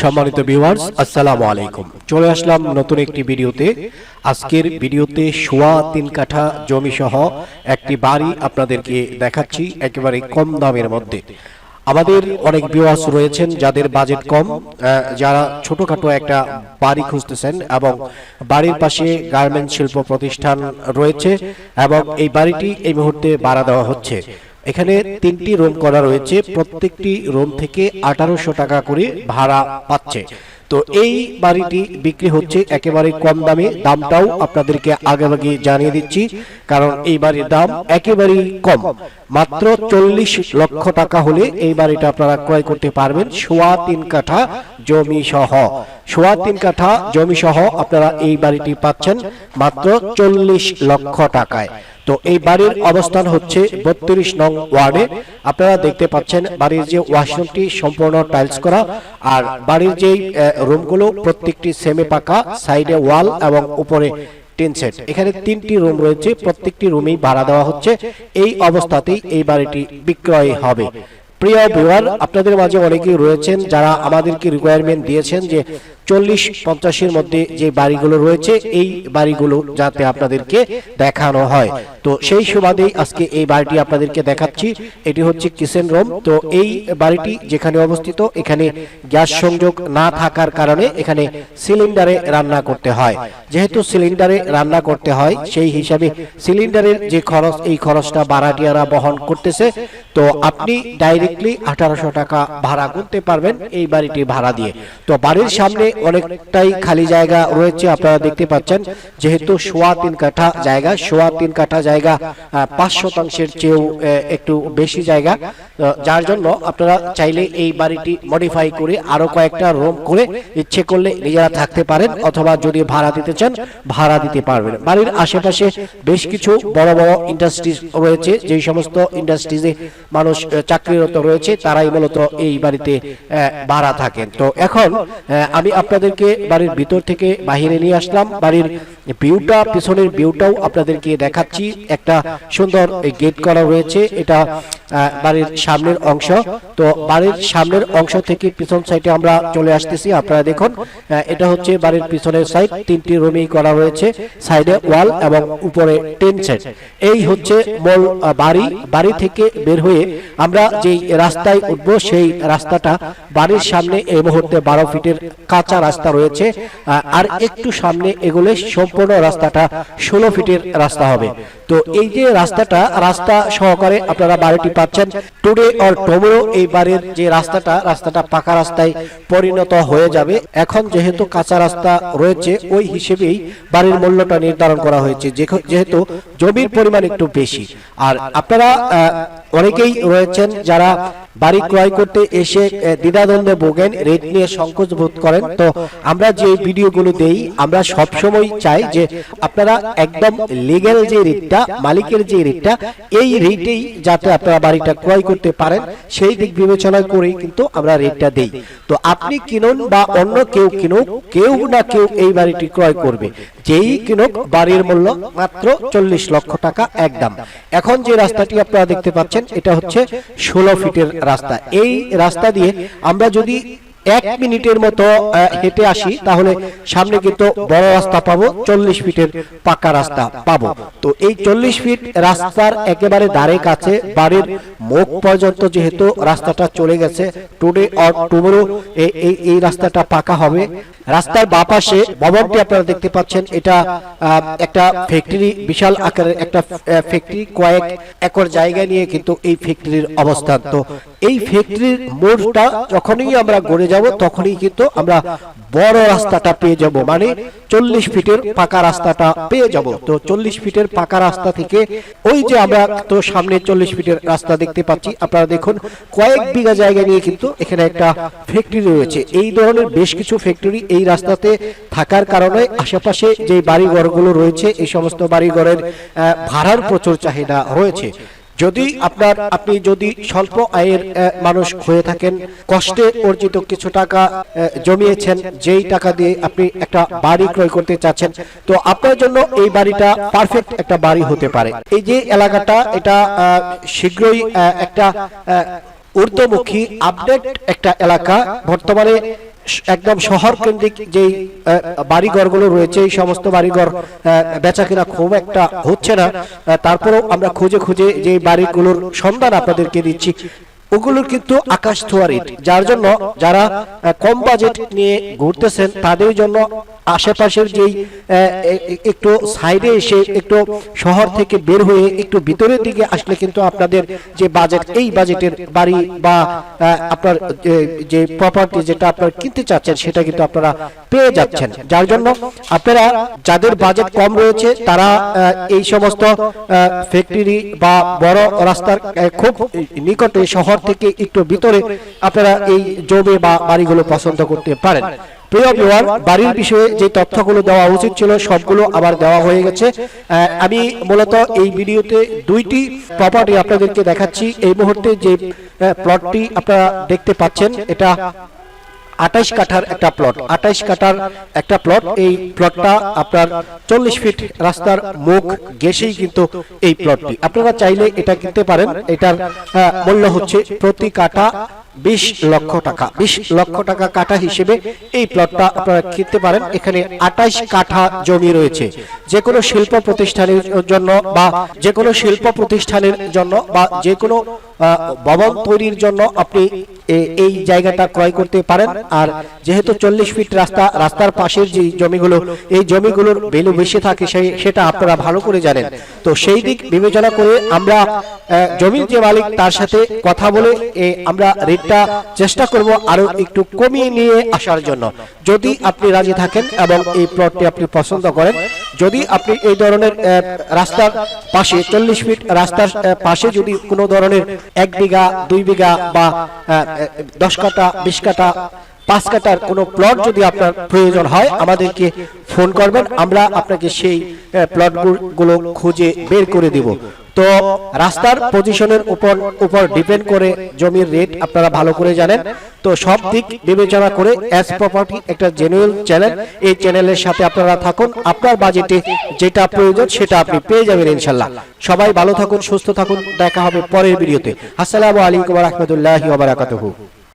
সম্মানিত ভিউয়ার্স আসসালামু আলাইকুম। চলে আসলাম নতুন একটি ভিডিওতে। আজকের ভিডিওতে সোয়া তিন কাঠা জমি সহ একটি বাড়ি আপনাদেরকে দেখাচ্ছি একেবারে কম দামের মধ্যে। আমাদের অনেক ভিউয়ার্স রয়েছেন যাদের বাজেট কম যারা ছোটখাটো একটা বাড়ি খুঁজতেছেন এবং বাড়ির পাশে গার্মেন্ট শিল্প প্রতিষ্ঠান রয়েছে এবং এই বাড়িটি এই মুহূর্তে ভাড়া দেওয়া হচ্ছে। এখানে তিনটি রুম করা রয়েছে, প্রত্যেকটি রুম থেকে আঠারোশো টাকা করে ভাড়া পাচ্ছে। তো এই বাড়িটি বিক্রি হচ্ছে একেবারে কম দামে। দামটাও আপনাদেরকে আগেভাগে জানিয়ে দিচ্ছি, কারণ এই বাড়ির দাম একেবারেই কম। মাত্র চল্লিশ লক্ষ টাকা হলে এই বাড়িটা আপনারা ক্রয় করতে পারবেন, সোয়া তিন কাঠা জমি সহ। সোয়া তিন কাঠা জমি সহ আপনারা এই বাড়িটি পাচ্ছেন মাত্র চল্লিশ লক্ষ টাকায়। তো এই বাড়ির অবস্থান হচ্ছে বত্রিশ নং ওয়ার্ডে। আপনারা দেখতে পাচ্ছেন বাড়ির যে ওয়াশরুমটি সম্পূর্ণ টাইলস করা আর বাড়ির যে রুমগুলো প্রত্যেকটি সেমে পাকা সাইডে ওয়াল এবং উপরে টিন সেট। এখানে তিনটি রুম রয়েছে, প্রত্যেকটি রুমেই ভাড়া দেওয়া হচ্ছে। এই অবস্থাতেই এই বাড়িটি বিক্রয় হবে। প্রিয় বিওয়ার আপনাদের মাঝে অনেকেই রয়েছেন যারা আমাদেরকে রিকোয়ারমেন্ট দিয়েছেন যে চল্লিশ পঞ্চাশের মধ্যে যে বাড়িগুলো রয়েছে, এই বাড়িগুলো যাতে আপনাদেরকে দেখানো হয়। তো সেই সুবাদেই আজকে এই বাড়িটি আপনাদেরকে দেখাচ্ছি। এটি হচ্ছে কিচেন রুম। তো এই বাড়িটি যেখানে অবস্থিত, এখানে গ্যাস সংযোগ না থাকার কারণে এখানে সিলিন্ডারে রান্না করতে হয়। যেহেতু সিলিন্ডারে রান্না করতে হয়, সেই হিসাবে সিলিন্ডারের যে খরচ, এই খরচটা ভাড়াটিয়ারা বহন করতেছে। তো আপনি ডাইরেক্টলি আঠারোশো টাকা ভাড়া করতে পারবেন এই বাড়িটি ভাড়া দিয়ে। তো বাড়ির সামনে অনেকটাই খালি জায়গা রয়েছে, আপনারা দেখতে পাচ্ছেন। যেহেতু সোয়া তিন কাঠা জায়গা, সোয়া তিন কাঠা জায়গা পাঁচ শতাংশের চেয়েও একটু বেশি জায়গা। যার জন্য আপনারা চাইলে এই বাড়িটি মডিফাই করে আরও কয়েকটা রুম করে ইচ্ছে করলে নিজেরা থাকতে পারেন, অথবা যদি ভাড়া দিতে চান, ভাড়া দিতে পারবেন। বাড়ির আশেপাশে বেশ কিছু বড় বড় ইন্ডাস্ট্রিজ রয়েছে, যেই সমস্ত ইন্ডাস্ট্রিজে মানুষ চাকরিরত রয়েছে তারাই মূলত এই বাড়িতে আহ, ভাড়া থাকেন। তো এখন আহ, আমি আপনাদেরকে বাড়ির ভিতর থেকে বাহিরে নিয়ে আসলাম। বাড়ির ভিউটা পিছনের ভিউটাও আপনাদেরকে দেখাচ্ছি। একটা সুন্দর গেট করা রয়েছে। এটা বাড়ির সামনের অংশ। তো বাড়ির সামনের অংশ থেকে পিছন সাইডে আমরা চলে আসতেছি। আপনারা দেখুন এটা হচ্ছে বাড়ির পিছনের সাইড তিনটি রুমই করা রয়েছে সাইডে ওয়াল এবং উপরে টেন সেট এই হচ্ছে মূল বাড়ি। বাড়ি থেকে বের হয়ে আমরা যেই রাস্তায় উঠবো, সেই রাস্তাটা বাড়ির সামনে এই মুহূর্তে বারো ফিটের কাঁচা রাস্তা রয়েছে। আর একটু সামনে এগুলো সম্পূর্ণ রাস্তাটা ষোলো ফিটের রাস্তা হবে। তো এই যে রাস্তাটা, রাস্তা সহকারে আপনারা বাড়িটি পাচ্ছেন। টুডে অর টুমরো এই বাড়ির যে রাস্তাটা রাস্তাটা পাকা রাস্তায় পরিণত হয়ে যাবে। এখন যেহেতু কাঁচা রাস্তা রয়েছে, ওই হিসেবেই বাড়ির মূল্যটা নির্ধারণ করা হয়েছে। যেহেতু জমির পরিমাণ একটু বেশি। আর আপনারা অনেকেই রয়েছেন যারা বাড়ি ক্রয় করতে এসে দ্বিধাদ্বন্দ্বে ভোগেন রেট নিয়ে সংকোচ বোধ করেন। তো আমরা যে ভিডিওগুলো দেই আমরা সবসময় চাই যে আপনারা একদম লিগ্যাল যে রেটটা মালিকের যে রেটটা এই রেটেই যাতে আপনারা বাড়িটা ক্রয় করতে পারেন সেই দিক বিবেচনা করেই কিন্তু আমরা রেটটা দেই। তো আপনি কিনুন বা অন্য কেউ কিনুক কেউ না কেউ এই বাড়িটি ক্রয় করবে। যেই কিনুক বাড়ির মূল্য মাত্র চল্লিশ লক্ষ টাকা একদম এখন যে রাস্তাটি আপনারা দেখতে পাচ্ছেন এটা হচ্ছে ষোলো ফিটের রাস্তা। এই রাস্তা দিয়ে আমরা যদি এক মিনিটের মতো হেঁটে আসি, তাহলে সামনে কিন্তু বড় রাস্তা পাবো, চল্লিশ ফিটের পাকা রাস্তা পাবো। তো এই চল্লিশ ফিট রাস্তার একেবারে ধারে কাছে, বাড়ির মুখ পর্যন্ত যেহেতু রাস্তাটা চলে গেছে টুডে অর টুমরো এই এই রাস্তাটা পাকা হবে। রাস্তার বাপাশে ভবনটি আপনারা দেখতে পাচ্ছেন এটা আহ, একটা ফ্যাক্টরি বিশাল আকারের একটা ফ্যাক্টরি কয়েক একর জায়গা নিয়ে কিন্তু এই ফ্যাক্টরির অবস্থান। তো এই ফ্যাক্টরির মোড়টা যখনই আমরা গড়ে যাব তখনই কিন্তু আমরা বড় রাস্তাটা পেয়ে যাব মানে চল্লিশ ফিটের পাকা রাস্তাটা পেয়ে যাব। তো চল্লিশ ফিটের পাকা রাস্তা থেকে ওই যে আমরা তো সামনে চল্লিশ ফিটের রাস্তা দেখতে পাচ্ছি, আপনারা দেখুন, কয়েক বিঘা জায়গা নিয়ে কিন্তু এখানে একটা ফ্যাক্টরি রয়েছে। এই ধরনের বেশ কিছু ফ্যাক্টরি এই রাস্তাতে থাকার কারণে আশেপাশে যে বাড়িঘরগুলো রয়েছে, এই সমস্ত বাড়িঘরের ভাড়ার প্রচুর চাহিদা রয়েছে। যদি আপনার আপনি যদি স্বল্প আয়ের মানুষ হয়ে থাকেন কষ্টে অর্জিত কিছু টাকা জমিয়েছেন যেই টাকা দিয়ে আপনি একটা বাড়ি ক্রয় করতে চাচ্ছেন তো আপনার জন্য এই বাড়িটা পারফেক্ট একটা বাড়ি হতে পারে। এই যে এলাকাটা এটা আহ, শীঘ্রই একটা ঊর্ধ্বমুখী আপডেট একটা এলাকা বর্তমানে একদম শহর কেন্দ্রিক যেই বাড়িঘরগুলো রয়েছে, এই সমস্ত বাড়িঘর বেচা কিনা খুব একটা হচ্ছে না। তারপরেও আমরা খুঁজে খুঁজে যে বাড়িগুলোর সন্ধান আপনাদেরকে দিচ্ছি ওগুলোর কিন্তু আকাশ ছোঁয়া রেট যার জন্য যারা কম বাজেট নিয়ে ঘুরতেছেন, তাদের জন্য আশেপাশের যেই একটু সাইডে এসে একটু শহর থেকে বের হয়ে একটু ভিতরের দিকে আসলে কিন্তু আপনাদের যে বাজেট, এই বাজেটের বাড়ি বা আপনার যে- প্রপার্টি যেটা আপনার কিনতে চাচ্ছেন, সেটা কিন্তু আপনারা পেয়ে যাচ্ছেন। যার জন্য আপনারা, যাদের বাজেট কম রয়েছে, তারা এই সমস্ত ফ্যাক্টরি বা বড় রাস্তার খুব নিকটে শহর থেকে একটু ভিতরে আপনারা এই জমি বা বাড়িগুলো পছন্দ করতে পারেন। প্রিয় বাড়ির বিষয়ে যে তথ্যগুলো দেওয়া উচিত ছিল, সবগুলো আবার দেওয়া হয়ে গেছে। আমি মূলত এই ভিডিওতে দুইটি প্রপার্টি আপনাদেরকে দেখাচ্ছি। এই মুহূর্তে যে প্লটটি আপনারা দেখতে পাচ্ছেন, এটা আঠাইশ কাঠার একটা প্লট আঠাইশ কাঠার একটা প্লট এই প্লটটা আপনার চল্লিশ ফিট রাস্তার মুখ গেসেই কিন্তু এই প্লটটি আপনারা চাইলে এটা কিনতে পারেন। এটার মূল্য হচ্ছে প্রতি কাঠা বিশ লক্ষ টাকা। বিশ লক্ষ টাকা কাঠা হিসেবে এই প্লটটা আপনারা কিনতে পারেন। এখানে আঠাইশ কাঠা জমি রয়েছে। যে কোনো শিল্প প্রতিষ্ঠানের জন্য বা যে কোনো শিল্প প্রতিষ্ঠানের জন্য বা যে কোনো ভবন তৈরির জন্য আপনি এই জায়গাটা ক্রয় করতে পারেন। আর যেহেতু চল্লিশ ফিট রাস্তা, রাস্তার পাশের যে জমিগুলো, এই জমিগুলোর ভ্যালু বেশি থাকে, সেই, সেটা আপনারা ভালো করে জানেন। তো সেই দিক বিবেচনা করে আমরা জমির যে মালিক, তার সাথে কথা বলে আমরা রেটটা চেষ্টা করব আরও একটু কমিয়ে নিয়ে আসার জন্য। যদি আপনি রাজি থাকেন এবং এই প্লটটি আপনি পছন্দ করেন যদি আপনি এই ধরনের রাস্তার পাশে চল্লিশ ফিট রাস্তার পাশে যদি কোনো ধরনের এক বিঘা, দুই বিঘা বা দশ কাটা বিশ কাটা পাঁচ কাটার কোনো প্লট যদি আপনার প্রয়োজন হয়, আমাদেরকে ফোন করবেন, আমরা আপনাকে সেই প্লটগুলো খুঁজে বের করে দিব। তো রাস্তার পজিশনের উপর উপর ডিপেন্ড করে জমির রেট আপনারা ভালো করে জানেন। তো সব দিক বিবেচনা করে অ্যাজ প্রপার্টি একটা জেনুইন চ্যানেল এই চ্যানেলের সাথে আপনারা থাকুন। আপনার বাজেটে যেটা প্রয়োজন সেটা আপনি পেয়ে যাবেন ইনশাল্লাহ। সবাই ভালো থাকুন, সুস্থ থাকুন। দেখা হবে পরের ভিডিওতে। আসসালামু আলাইকুম রহমতুল্লাহ বারাকাতুহু।